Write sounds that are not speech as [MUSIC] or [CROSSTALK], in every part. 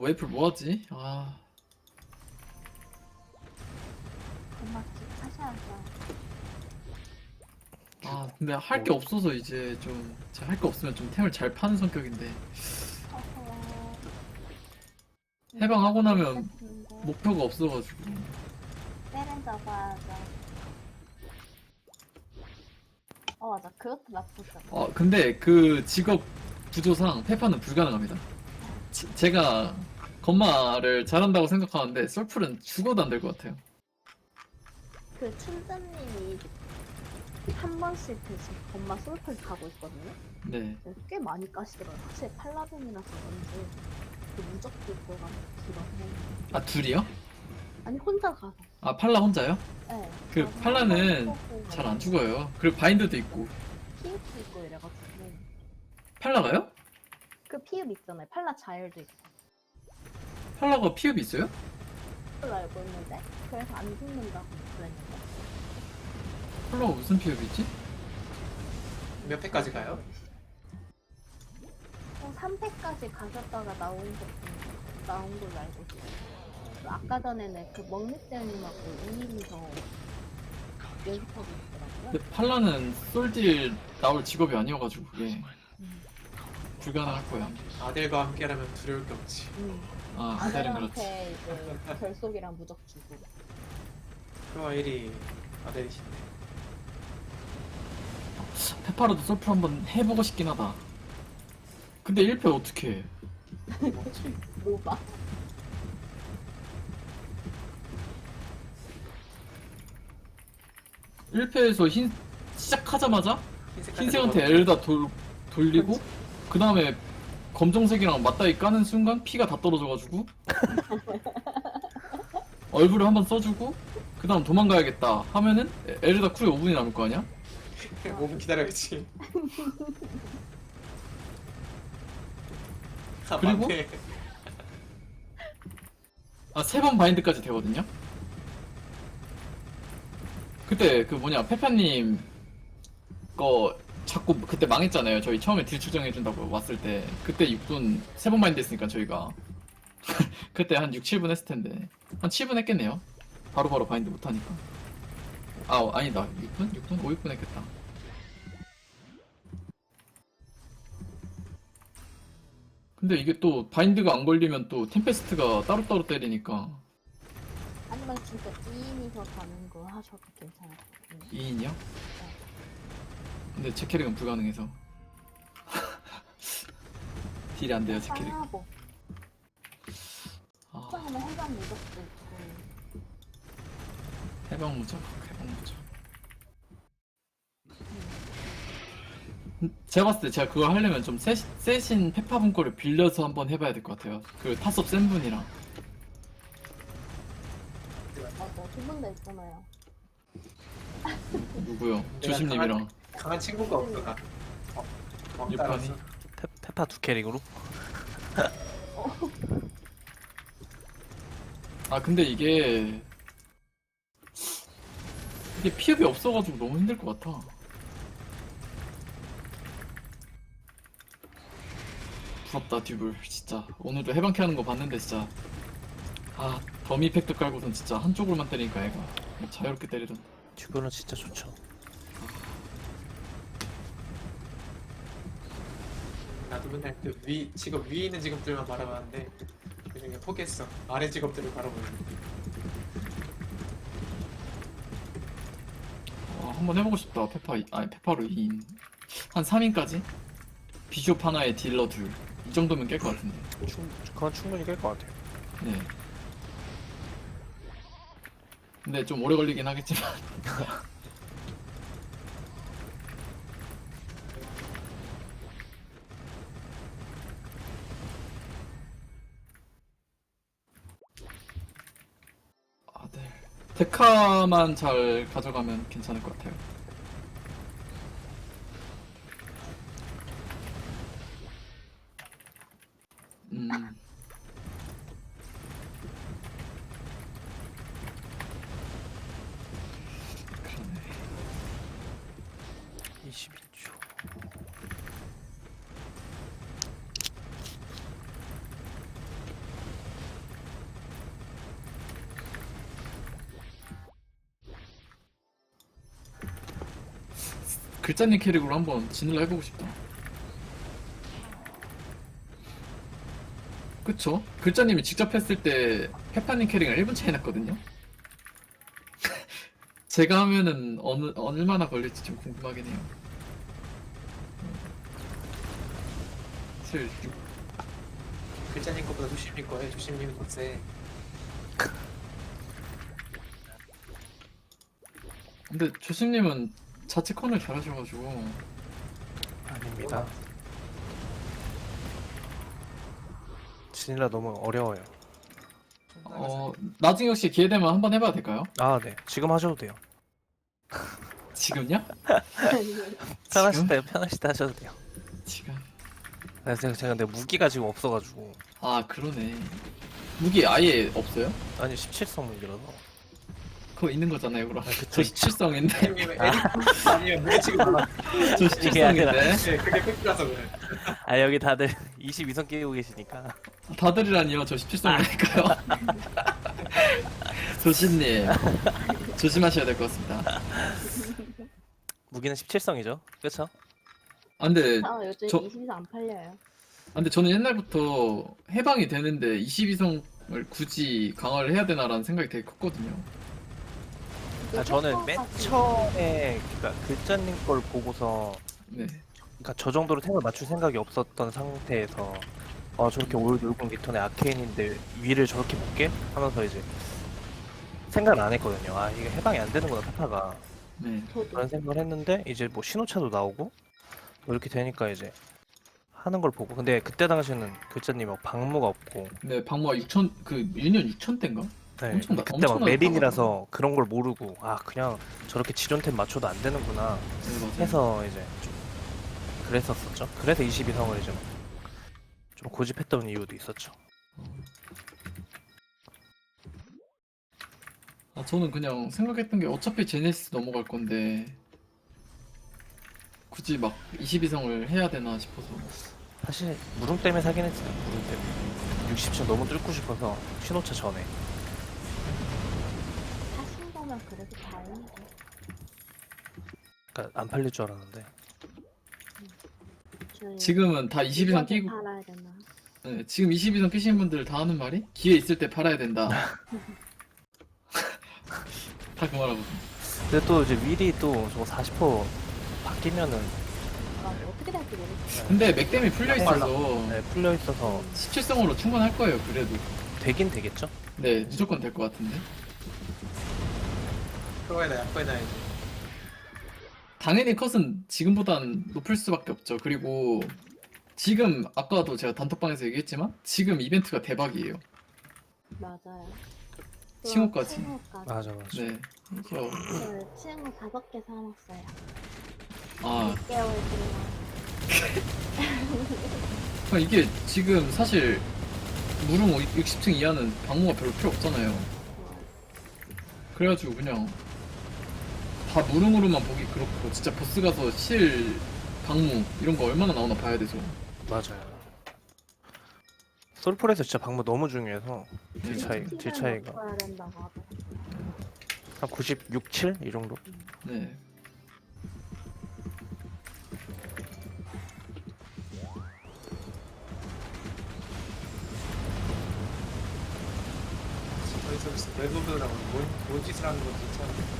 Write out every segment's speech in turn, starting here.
웨이플 뭐하지? 아. 아 근데 할 게 없어서 이제 좀 제가 할 게 없으면 좀 템을 잘 파는 성격인데 어허. 해방하고 나면 됐는데. 목표가 없어가지고 때는 잡아야죠. 어 맞아 그것도 나쁘죠. 아 근데 그 직업 구조상 페파는 불가능합니다 지- 제가 건마를 잘한다고 생각하는데 썰풀은 죽어도 안 될 것 같아요 그 춘자님이 한 번씩 그 지금 엄마 솔플 가고 있거든요. 네 꽤 많이 까시더라고요. 확실히 팔라딘이라서 그런지 그 무적 들고가 길어서 아 둘이요? 아니 혼자 가서. 아 팔라 혼자요? 네. 그 가서 팔라는 한번 쏘고 잘안 죽어요 그리고 바인드도 있고 피읍 있고 이래가지고 팔라가요? 그 피읍 있잖아요. 팔라 자일도 있고 팔라가 피읍이 있어요? 그걸로 알고 있는데 그래서 안 죽는다고 그랬는데 팔라가 무슨 피읍이 있지? 몇 회까지 가요? 어, 3패까지 가셨다가 나온 것 나온 걸로 알고 있어요. 그 아까 전에는 그 먹늑대님하고 2인이서 연습하고 있더라고요. 근데 팔라는 솔딜 나올 직업이 아니어가지고 그게 음. 불가능할 거야 아들과 함께라면 두려울 게 없지. 음. 아 아델은 그렇지 아들한테 이제 결속이랑 무적 주고 크로아일이 아들이신데. 페파로도 솔플 한번 해보고 싶긴 하다 근데 1패 어떻게 해? 뭐지? 로바 1패에서 흰 시작하자마자 흰색한테 엘다 돌, 돌리고 그 다음에 검정색이랑 맞다이 까는 순간 피가 다 떨어져가지고 [LAUGHS] 얼굴을 한번 써주고 그 다음 도망가야겠다 하면은 에- 에르다 쿨이 5분이 남을 거 아니야? [LAUGHS] 5분 기다려야지. [LAUGHS] 아, 그리고? 맞네. 아 세 번 바인드까지 되거든요. 그때 그 뭐냐 페파님 거 자꾸 그때 망했잖아요. 저희 처음에 딜 추정해준다고 왔을 때 그때 6분 세번 바인드 했으니까 저희가 [LAUGHS] 그때 한 6, 7분 했을 텐데 한 7분 했겠네요. 바로바로 바인드 못하니까. 아 아니다 6분? 6분? 5, 6분 했겠다. 근데 이게 또 바인드가 안 걸리면 또 템페스트가 따로따로 때리니까 아니면 진짜 2인이서 가는 거 하셔도 괜찮을 것 같은데 2인이요? 근데 제 캐릭은 불가능해서. [LAUGHS] 딜이 안 돼요 제 캐릭. 하고. 아, 해방 무적도 있고. 해방 무적? 해방 무적. 음, 제가 봤을 때 제가 그거 하려면 좀 세, 세신 페파분 거를 빌려서 한번 해봐야 될 것 같아요. 그 타섭 센 분이랑. 맞아 두분 다 있잖아요. 누구요? 조심님이랑 강한 친구가 없어가. 어, 왕 유판이? 따라서. 페, 페파 두 캐릭으로? 아 근데 이게 이게 피업이 없어가지고 너무 힘들 것 같아. 부럽다 듀블 진짜 오늘도 해방케 하는 거 봤는데 진짜 아 더미 팩트 깔고선 진짜 한쪽으로만 때리니까 애가 자유롭게 때리던 듀블은 진짜 좋죠. 나도 맨날 그 위, 직업 위에 있는 직업들만 바라봤는데 요즘에 포기했어. 아래 직업들을 바라보는. 아, 한번 해보고 싶다 페파 이- 아니 페파로 2인 한 3인까지 비숍 하나에 딜러 둘 이 정도면 깰 것 같은데 충, 그건 충분히 깰 것 같아요. 네 근데 좀 오래 걸리긴 하겠지만 [LAUGHS] 데카만 잘 가져가면 괜찮을 것 같아요. 음. 글자님 캐릭으로 한번 진을 해보고 싶다. 그쵸? 글자님이 직접 했을 때 페파님 캐릭을 1분 차이 났거든요? [LAUGHS] 제가 하면은 어느, 얼마나 걸릴지 좀 궁금하긴 해요. 사실 글자님 거보다 조심님 거예요. 조심님은 더 세. 근데 조심님은 자체 컨을 잘하셔가지고 아닙니다. 진이라 너무 어려워요. 어 나중에 혹시 기회 되면 한번 해봐도 될까요? 아, 네. 지금 하셔도 돼요. [LAUGHS] 지금요? 편하실? 때, 편하실 때 하셔도 돼요. 지금 아, 제가, 제가 근데 무기가 지금 없어가지고. 아 그러네 무기 아예 없어요? 아니, 17성 무기라서. 그거 있는 거잖아요 그럼 아, 그쵸, 저. 17성인데 조심님은 에릭 아니면 무게 치고 많아. 저. 17성인데 네, 그게 팩트라서 그래. 아, 여기 다들 [LAUGHS] 22성 끼고 계시니까. 다들이라니요 저 17성이니까요 조심님 조심하셔야 될 것 같습니다 무기는 17성이죠. 그쵸? 아 근데 아 요즘 저- 22도 안 팔려요. 아, 근데 저는 옛날부터 해방이 되는데 22성을 굳이 강화를 해야 되나라는 생각이 되게 컸거든요 아, 저는 맨 처음에, 그니까, 글자님 걸 보고서, 네 그니까 저 정도로 템을 맞출 생각이 없었던 상태에서, 아, 저렇게 올드 울군 리턴의 아케인인데 위를 저렇게 볼게? 하면서 이제, 생각을 안 했거든요. 아, 이게 해방이 안 되는구나, 페파가. 네. 저도 그런 생각을 했는데 이제 뭐 신호차도 나오고 뭐 이렇게 되니까 이제 하는 걸 보고 근데 그때 당시에는 글자님 막 방무가 없고 네, 방모가 6천 그 1년 6천 대인가? 네, 엄청 나- 그때 엄청 막 메린이라서 그런 걸 모르고 아 그냥 저렇게 지존템 맞춰도 안 되는구나 네, 맞아요. 해서 이제 좀 그랬었었죠. 그래서 22성을 이제 막좀 고집했던 이유도 있었죠. 아, 저는 그냥 생각했던 게 어차피 제네시스 넘어갈 건데 굳이 막 22성을 해야 되나 싶어서. 사실 무릉 때문에 사긴 했어요 무릉 때문에. 60층 너무 뚫고 싶어서 신호차 전에 그래도 다행이죠. 그러니까 안 팔릴 줄 알았는데 저희 지금은 다 22성 이번에 끼고 팔아야 되나? 네, 지금 22성 끼신 분들 다 하는 말이 기회 있을 때 팔아야 된다. [LAUGHS] 다 그 말하거든. 근데 또 이제 미리 또 저거 40% 바뀌면은 아, 어떻게 될지 모르겠어요. 근데 맥댐이 풀려 있어서 네, 풀려 있어서 17성으로 충분할 거예요. 그래도 되긴 되겠죠? 네 무조건 될 것 같은데. 그거에다 약거에다야지. 당연히 컷은 지금보단 높을 수밖에 없죠. 그리고 지금 아까도 제가 단톡방에서 얘기했지만 지금 이벤트가 대박이에요. 맞아요. 칭호까지. 칭호까지. 맞아 맞아 네. 그래서 저 칭호 다섯 개 사놨어요. 아 6개월 동안. 그러니까 이게 지금 사실 무릉 60층 이하는 방모가 별로 필요 없잖아요. 그래가지고 그냥 다 무릉으로만 보기 그렇고 진짜 보스 가서 실 방무 이런 거 얼마나 나오나 봐야 돼서 맞아요 솔플에서 진짜 방무 너무 중요해서 딜 네. 차이 딜 차이가 넣어야 된다고 하더라고요. 한 96, 7? 이 정도? 네. 외부분하고 뭔, 뭔 짓을 하는 건지 참.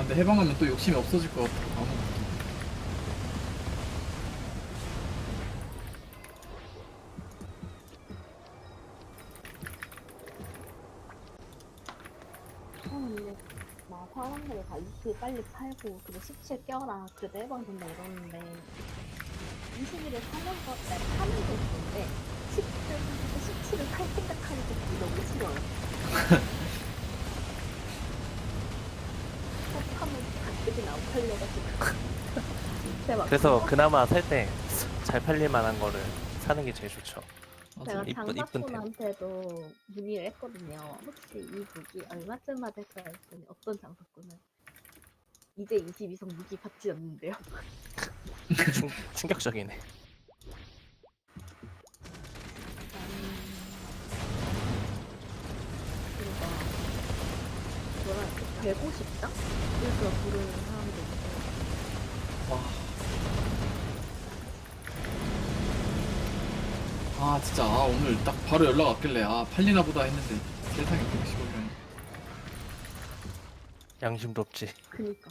아 근데 해방하면 또 욕심이 없어질 것 같아. 아무것도. 근데 막 사람들이 다 20일 빨리 팔고 그리고 17 껴라 그래도 해방된다 이러는데 20일을 사는 거 네, 파는 게 있는데 17을 17을 팔 생각하는 게 너무 싫어요. [LAUGHS] 하면 가뜩이 안 팔려가지고. 그래서 그나마 살 때 잘 팔릴 만한 거를 사는 게 제일 좋죠 맞아. 제가 이쁜- 이쁜 템. 장사꾼한테도 문의를 했거든요. 혹시 이 무기 얼마쯤 받을까 했더니 어떤 장사꾼은 이제 22성 무기 받지 않는데요. [LAUGHS] 충, 충격적이네 그리고 뭐라 했을까? 150장? 이렇게 부르는 있고. 와. 아 진짜 아, 오늘 딱 바로 연락 왔길래 아 팔리나 보다 했는데 세상에 160원이라니 양심도 없지. 그니까.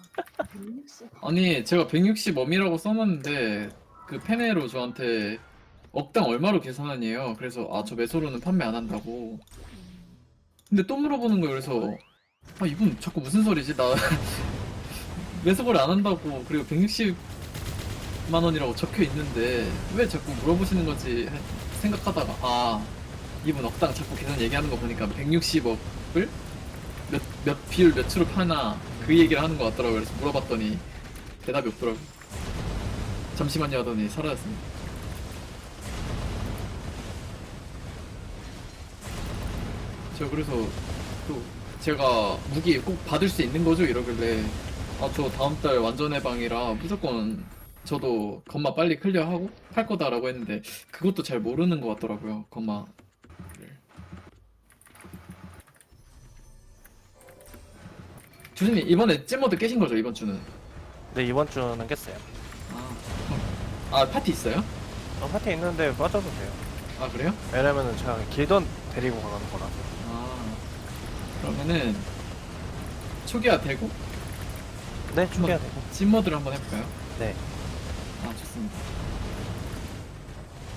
160. [LAUGHS] 아니 제가 160 엄이라고 써놨는데 그 페네로 저한테 억당 얼마로 계산하니에요 그래서 아저 메소로는 판매 안 한다고 근데 또 물어보는 거예요 그래서 아 이분 자꾸 무슨 소리지 나 매수거래 안 한다고 그리고 160만 원이라고 적혀 있는데 왜 자꾸 물어보시는 거지 생각하다가 아 이분 억당 자꾸 계산 얘기하는 거 보니까 160억을 몇, 몇 비율 몇으로 파나 그 얘기를 하는 것 같더라고요. 그래서 물어봤더니 대답이 없더라고요. 잠시만요 하더니 사라졌습니다. 저 그래서 또 제가 무기 꼭 받을 수 있는 거죠? 이러길래 아 저 다음 달 완전 해방이라 무조건 저도 건마 빨리 클리어하고 팔 거다라고 했는데 그것도 잘 모르는 것 같더라고요 건마 주진님 이번에 찐모드 깨신 거죠 이번 주는 네 이번 주는 깼어요. 아, 아 파티 있어요? 어, 파티 있는데 빠져도 돼요. 아 그래요? 왜냐면은 제가 길던 데리고 가는 거라서. 아 그러면은 초기화 되고 네 준비해야 되고. 찐모드를 한번 해볼까요? 네. 아 좋습니다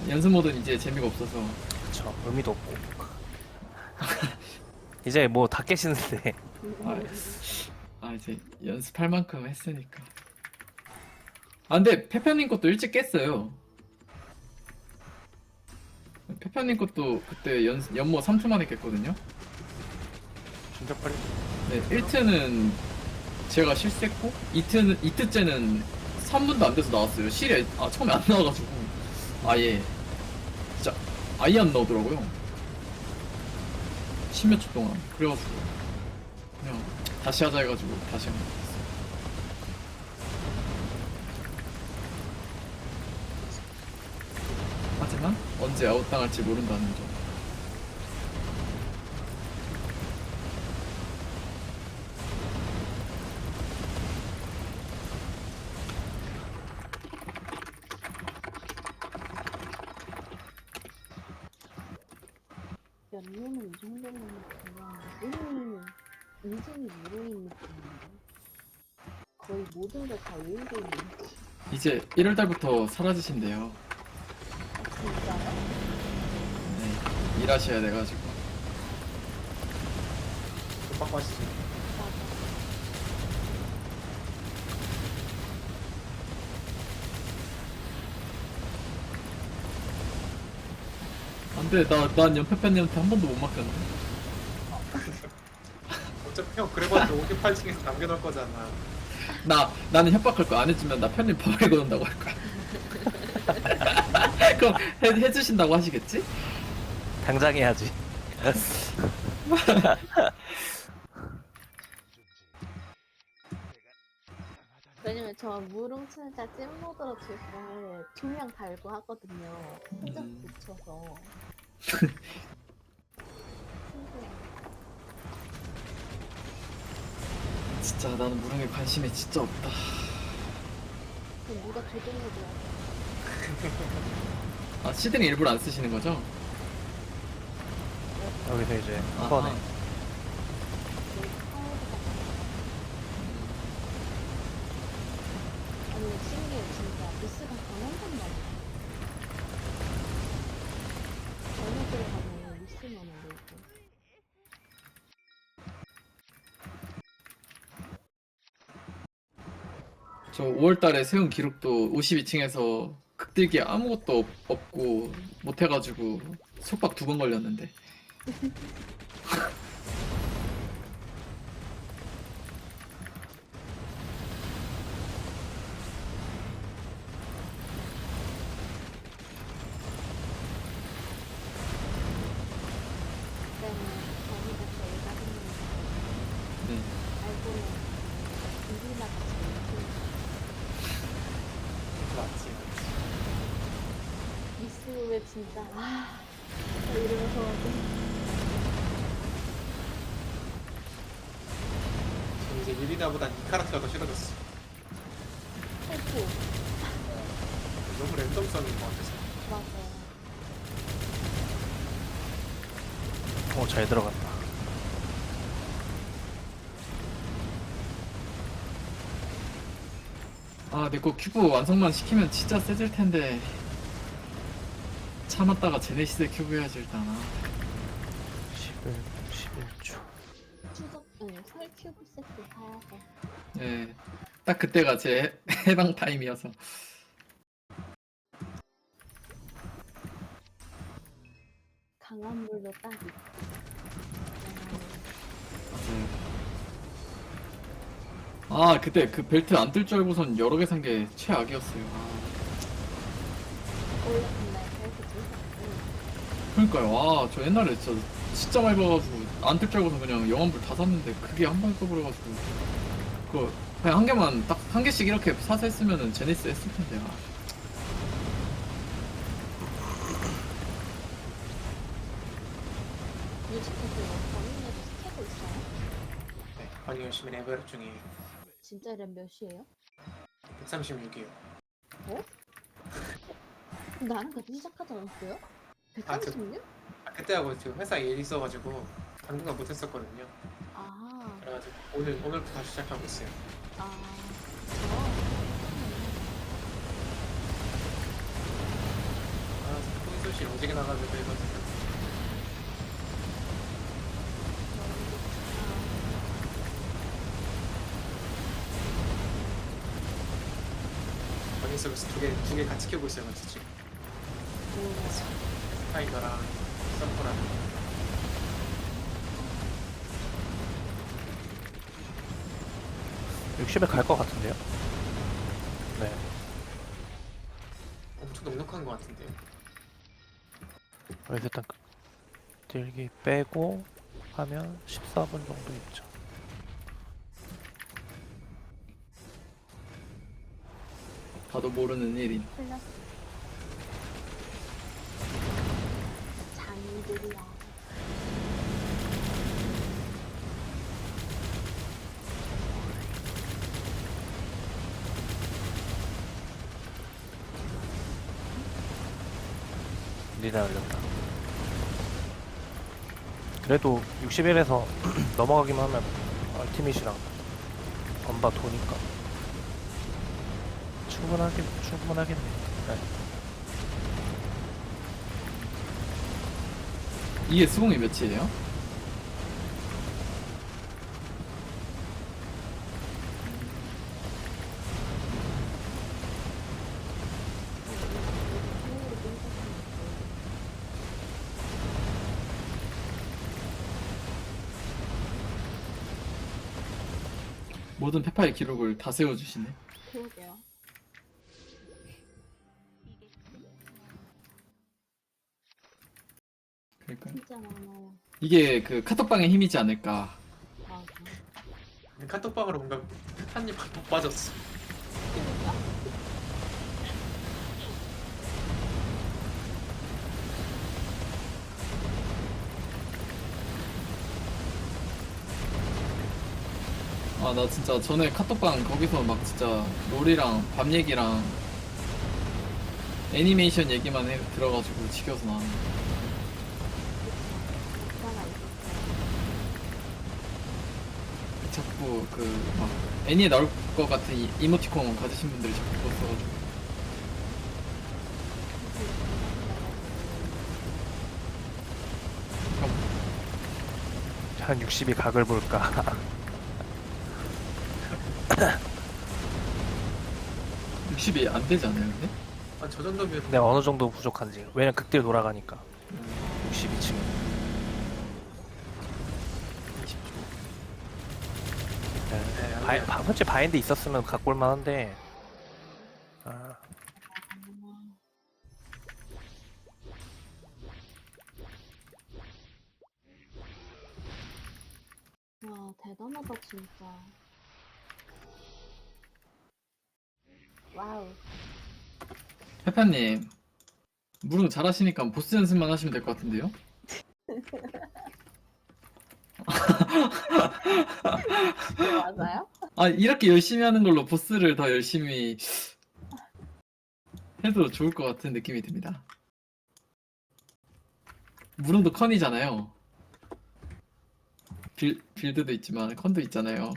연습 모드는 이제 재미가 없어서 그쵸. 의미도 없고. [LAUGHS] 이제 뭐 다 깨시는데. 아, 아 이제 연습할 만큼 했으니까 아 근데 페페님 것도 일찍 깼어요 페페님 것도 그때 연, 연모 3초 만에 깼거든요 진짜 빨리. 네 1트는 제가 실수했고 2트는 2트째는 3분도 안 돼서 나왔어요. 실에 아 처음에 안 나와가지고. 아예. 진짜 아예 안 나오더라고요. 10몇 초 동안. 그래가지고 그냥 다시 하자 해가지고 다시 한번 했어요. 하지만 언제 아웃당할지 모른다는 점 1월 달부터 사라지신대요 아, 진짜요? 네, 일하셔야 돼가지고 금방. 맞아. 안돼 나난 연패 팬님한테 한 번도 못 맡겼네 [LAUGHS] 어차피 형 그래봤자 58층에서 남겨놓을 거잖아. 나 나는 협박할 거안 해주면 나 편집 버리고 [LAUGHS] 온다고 할 거야 [LAUGHS] 그럼 해, 해주신다고 하시겠지? 당장 해야지. 왜냐면 저 무릉춘자 찐모드로 지금 조명 달고 하거든요. 혼자 음. 붙여서. [LAUGHS] 진짜 나는 무릉에 관심이 진짜 없다 누가 조정해줘야 돼. 아 시드니 일부러 안 쓰시는 거죠? 여기서 이제 한 아하. 번에. 내 저 5월달에 세운 기록도 52층에서 극딜기 아무것도 없, 없고 못해가지고 속박 두 번 걸렸는데 [LAUGHS] 그때는 저희가 제일 짜증나는 네. 알고는 우리나 같이 맞지. 미스 왜 진짜 아 이러면서 근데 유리나보단 이카라트가 더 싫어졌어. 헬프 너무 랜덤성인 것 같아서. 맞아요. 어, 잘 들어갔다. 아, 내 거 큐브 완성만 시키면 진짜 세질 텐데. 참았다가 제네시스 큐브 해야지 일단. 아. 11, 11초. 큐브 세트 사야 돼. 예. 딱 그때가 제 [LAUGHS] 해방 타임이어서. 강한 물로 따기. 아, 그때 그 벨트 안 뜰 줄 알고선 여러 개 산 게 최악이었어요. 아. 원래. 그러니까요. 아, 저 옛날에 진짜 진짜 많이 봐가지고 안뜰 줄 알고서 그냥 영원불 다 샀는데 그게 한 번에 떠버려가지고 그거 그냥 한 개만 딱 한 개씩 이렇게 사서 했으면은 제네시스 했을 텐데. 아. 뮤직뱅크 본인에도 스케고 있어요? 네, 아니 열심히 레벨업 중이에요. 진짜 랩 몇이에요? 136이요. 나랑 같이 시작하지 않았어요? 아, 저- 136? 아, 그때하고 지금 회사에 일 있어가지고 당분간 못했었거든요. 아, 그래가지고 오늘 오늘부터 시작하고 있어요. 아, 아, 폰소실 오지게 나가지고 해가지고. 버닝 서비스 두개두 개 같이 켜고 있어가지고 지금. 스파이더랑 서퍼랑 60에 갈 것 같은데요? 네. 엄청 넉넉한 것 같은데요. 그래서 일단 그 들기 빼고 하면 14분 정도 있죠. 봐도 모르는 일인. 틀렸어. 장인들이야. 리나 열렸다. 그래도 61에서 [CLEARS THROAT] 넘어가기만 하면 얼티밋이랑 건바 도니까 충분하긴 충분하겠네. 네. 이게 수공이 몇이에요? 모든 페파의 기록을 다 세워주시네. 그러게요. 그러니까 진짜 많아요. 이게 그 카톡방의 힘이지 않을까. 맞아. 카톡방으로 뭔가 한입 푹 빠졌어. 그러니까. 아 나 진짜 전에 카톡방 거기서 막 진짜 롤이랑 밤 얘기랑 애니메이션 얘기만 해, 들어가지고 지겨서 나. 있잖아, 있었어요. 자꾸 그 막 애니에 나올 것 같은 이, 이모티콘 가지신 분들이 자꾸 그거 써가지고 한 60이 각을 볼까. [LAUGHS] 60이 안 되지 않아요 근데? 아, 저 정도면 근데 어느 정도 부족한지. 왜냐면 극딜 돌아가니까. 60이 지금. 네. 바이, 바, 솔직히 바인드 있었으면 각볼만 한데. 아, 와, 대단하다, 진짜. 와우. 페파님 무릉 잘하시니까 보스 연습만 하시면 될 것 같은데요? 맞아요? [LAUGHS] 아 이렇게 열심히 하는 걸로 보스를 더 열심히 해도 좋을 것 같은 느낌이 듭니다. 무릉도 컨이잖아요. 빌, 빌드도 있지만 컨도 있잖아요.